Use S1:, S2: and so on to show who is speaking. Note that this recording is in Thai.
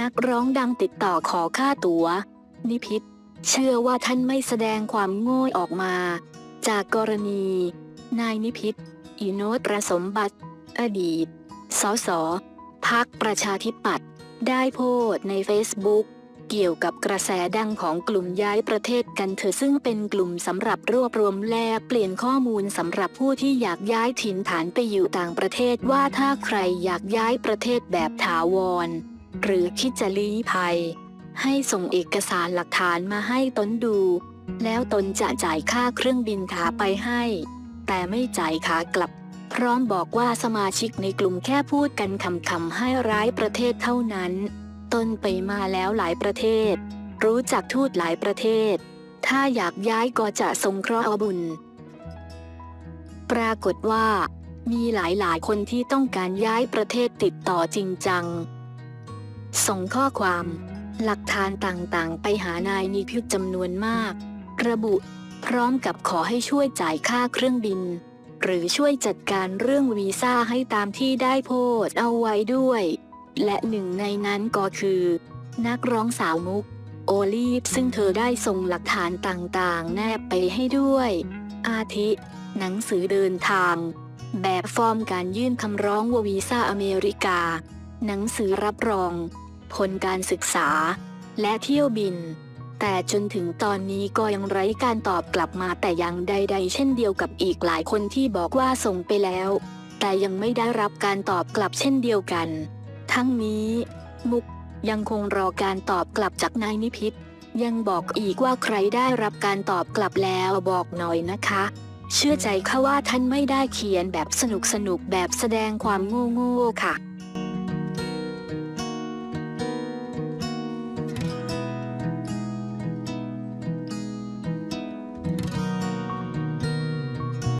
S1: นักร้องดังติดต่อขอค่าตัว๋ว นิพิษเชื่อว่าท่านไม่แสดงความโง่ออกมา จากกรณี นายนิพิษอิโนตประสมบัติ อดีต สส พักประชาธิปัตย์ได้โพสต์ใน Facebook เกี่ยวกับกระแสดังของกลุ่มย้ายประเทศกันเถอะซึ่งเป็นกลุ่มสำหรับรวบรวมแลกเปลี่ยนข้อมูลสำหรับผู้ที่อยากย้ายถิ่นฐานไปอยู่ต่างประเทศว่าถ้าใครอยากย้ายประเทศแบบถาวร หรือคิดจะลี้ภัย ให้ส่งเอกสารหลักฐานมาให้ตนดู แล้วตนจะจ่ายค่าเครื่องบินขาไปให้ แต่ไม่จ่ายขากลับ พร้อมบอกว่าสมาชิกในกลุ่มแค่พูดกันคำๆให้ร้ายประเทศเท่านั้น ตนไปมาแล้วหลายประเทศ รู้จักทูตหลายประเทศ ถ้าอยากย้ายก็จะสงเคราะห์เอาบุญ ปรากฏว่ามีหลายๆ คนที่ต้องการย้ายประเทศติดต่อจริงจัง ส่งข้อความ หลักฐานต่างๆ ไปหานายนิพิษจำนวนมาก ระบุ พร้อมกับขอให้ช่วยจ่ายค่าเครื่องบิน หรือช่วยจัดการเรื่องวีซ่าให้ตามที่ได้โพสเอาไว้ด้วย และหนึ่งในนั้นก็คือ นักร้องสาวมุก โอลีฟซึ่งเธอได้ส่งหลักฐานต่างๆ แนบไปให้ด้วย อาทิ หนังสือเดินทาง แบบฟอร์มการยื่นคำร้องววีซ่าอเมริกา หนังสือรับรอง ผลการศึกษา และเที่ยวบิน แต่จนถึงตอนนี้ก็ยังไร้การตอบกลับมาแต่อย่างใด ๆ เช่นเดียวกับอีกหลายคนที่บอกว่าส่งไปแล้ว แต่ยังไม่ได้รับการตอบกลับเช่นเดียวกัน ทั้งนี้ มุกยังคงรอการตอบกลับจากนายนิพิษยังบอกอีกว่าใครได้รับการตอบกลับแล้วบอกหน่อยนะคะ เชื่อใจค่ะว่าท่านไม่ได้เขียนแบบสนุกสนุกๆแบบแสดงความโง่ๆค่ะ